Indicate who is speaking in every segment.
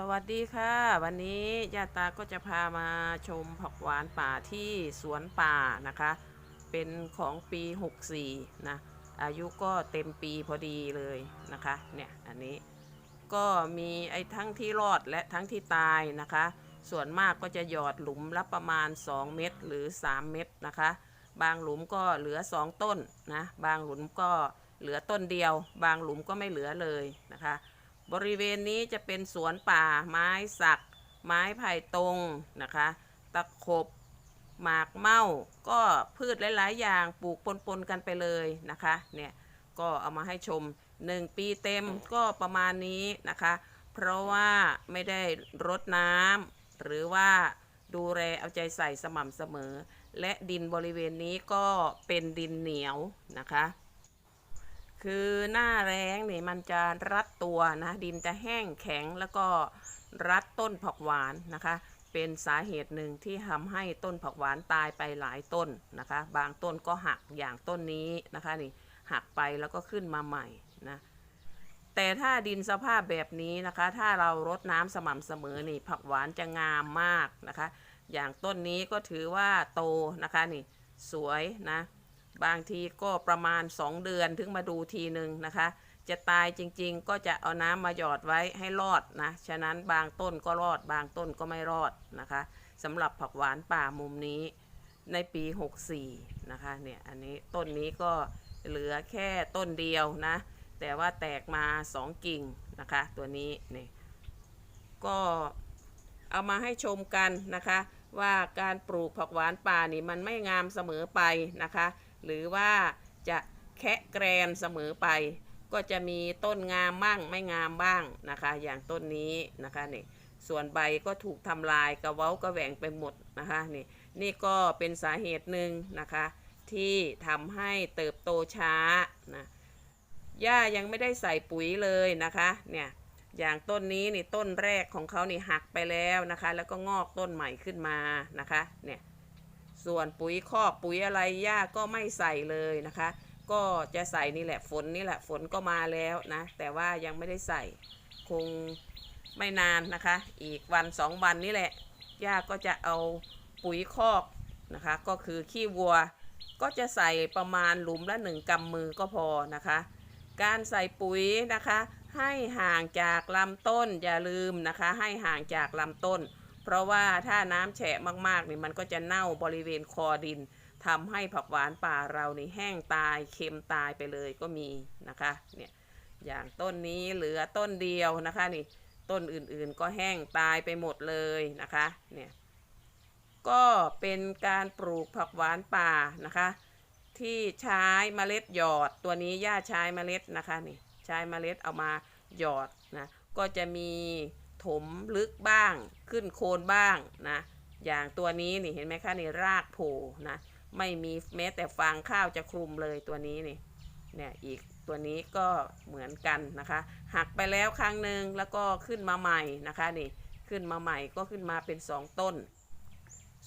Speaker 1: สวัสดีค่ะ วันนี้ญาติตาก็จะพามาชมผักหวานป่าที่สวนป่านะคะ เป็นของปี 64 นะ อายุก็เต็มปีพอดีเลยนะคะ เนี่ย อันนี้ก็มีไอ้ทั้งที่รอดและทั้งที่ตายนะคะ ส่วนมากก็จะหยอดหลุมละประมาณ 2 เม็ดหรือ 3 เม็ดนะคะ บางหลุมก็เหลือ 2 ต้นนะ บางหลุมก็เหลือต้นเดียว บางหลุมก็ไม่เหลือเลยนะคะ บริเวณนี้จะเป็นสวนป่า ไม้สัก ไม้ไผ่ตรงนะคะ ตะขบ หมากเม่า ก็พืชหลาย ๆ อย่างปลูกปน ๆ กันไปเลยนะคะ เนี่ย ก็เอามาให้ชม 1 ปีเต็มก็ประมาณนี้นะคะ เพราะว่าไม่ได้รดน้ำหรือว่าดูแลเอาใจใส่สม่ำเสมอ และดินบริเวณนี้ก็เป็นดินเหนียวนะคะ คือหน้าแรงนี่มันจะรัดตัวนะดินจะแห้งแข็งแล้วก็รัดต้นผักหวานนะคะ เป็นสาเหตุหนึ่งที่ทำให้ต้นผักหวานตายไปหลายต้นนะคะ บางต้นก็หักอย่างต้นนี้นะคะนี่หักไปแล้วก็ขึ้นมาใหม่นะแต่ถ้าดินสภาพแบบนี้นะคะ ถ้าเรารดน้ำสม่ำเสมอนี่ผักหวานจะงามมากนะคะ อย่างต้นนี้ก็ถือว่าโตนะคะนี่สวยนะ บางทีก็ประมาณ 2 เดือนถึงมาดูทีหนึ่งนะคะ จะตายจริงๆ ก็จะเอาน้ำมาหยอดไว้ให้รอดนะ ฉะนั้นบางต้นก็รอด บางต้นก็ไม่รอดนะคะสำหรับผักหวานป่ามุมนี้ในปี 64 นะคะเนี่ยอันนี้ต้นนี้ก็เหลือแค่ต้นเดียวนะ แต่ว่าแตกมา 2 กิ่งนะคะ ตัวนี้นี่ก็เอามาให้ชมกันนะคะ ว่าการปลูกผักหวานป่านี่มันไม่งามเสมอไปนะคะ หรือว่าจะแคะแกรนเสมอไป ก็จะมีต้นงามบ้างไม่งามบ้างนะคะ อย่างต้นนี้นะคะนี่ส่วนใบก็ถูกทำลายกระเว้ากระแหว่งไปหมดนะคะนี่นี่ก็เป็นสาเหตุหนึ่งนะคะ ที่ทำให้เติบโตช้านะหญ้ายังไม่ได้ใส่ปุ๋ยเลยนะคะเนี่ยอย่างต้นนี้นี่ต้นแรกของเขานี่หักไปแล้วนะคะ แล้วก็งอกต้นใหม่ขึ้นมานะคะเนี่ย ส่วนปุ๋ยคอกปุ๋ยอะไรย่าก็ไม่ใส่เลยนะคะ ก็จะใส่นี่แหละฝนนี่แหละฝนก็มาแล้วนะ แต่ว่ายังไม่ได้ใส่คงไม่นานนะคะ อีกวันสองวันนี่แหละย่าก็จะเอาปุ๋ยคอกนะคะ ก็คือขี้วัว ก็จะใส่ประมาณหลุมละหนึ่งกำมือก็พอนะคะ การใส่ปุ๋ยนะคะ ให้ห่างจากลำต้นอย่าลืมนะคะ ให้ห่างจากลำต้น เพราะว่าถ้าน้ำแฉะมากๆนี่มันก็จะเน่าบริเวณคอดินทำให้ผักหวานป่าเรานี่แห้งตายเค็มตายไปเลยก็มีนะคะเนี่ยอย่างต้นนี้เหลือต้นเดียวนะคะนี่ต้นอื่นๆก็แห้งตายไปหมดเลยนะคะเนี่ยก็เป็นการปลูกผักหวานป่านะคะ ที่ใช้เมล็ดหยอดตัวนี้ย่าใช้เมล็ดนะคะนี่ใช้เมล็ดเอามาหยอดนะก็จะมี ถมลึกบ้าง ขึ้นโคนบ้างนะ อย่างตัวนี้นี่เห็นไหมคะในรากโผล่นะ ไม่มีแม้แต่ฟางข้าวจะคลุมเลยตัวนี้นี่ เนี่ยอีกตัวนี้ก็เหมือนกันนะคะ หักไปแล้วครั้งหนึ่งแล้วก็ขึ้นมาใหม่นะคะนี่ ขึ้นมาใหม่ก็ขึ้นมาเป็นสองต้น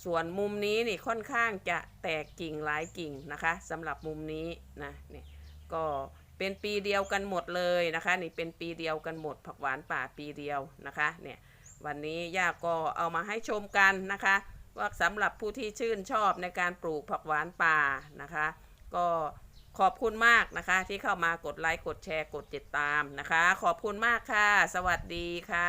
Speaker 1: ส่วนมุมนี้นี่ค่อนข้างจะแตกกิ่งหลายกิ่งนะคะสำหรับมุมนี้นะนี่ก็ เป็นปีเดียวกันหมดเลยนะคะนี่เป็นปีเดียวกันหมด ผักหวานป่าปีเดียวนะคะเนี่ยวันนี้ย่าก็เอามาให้ชมกันนะคะ ว่าสำหรับผู้ที่ชื่นชอบในการปลูกผักหวานป่านะคะ ก็ขอบคุณมากนะคะ ที่เข้ามากดไลค์กดแชร์กดติดตามนะคะ ขอบคุณมากค่ะ สวัสดีค่ะ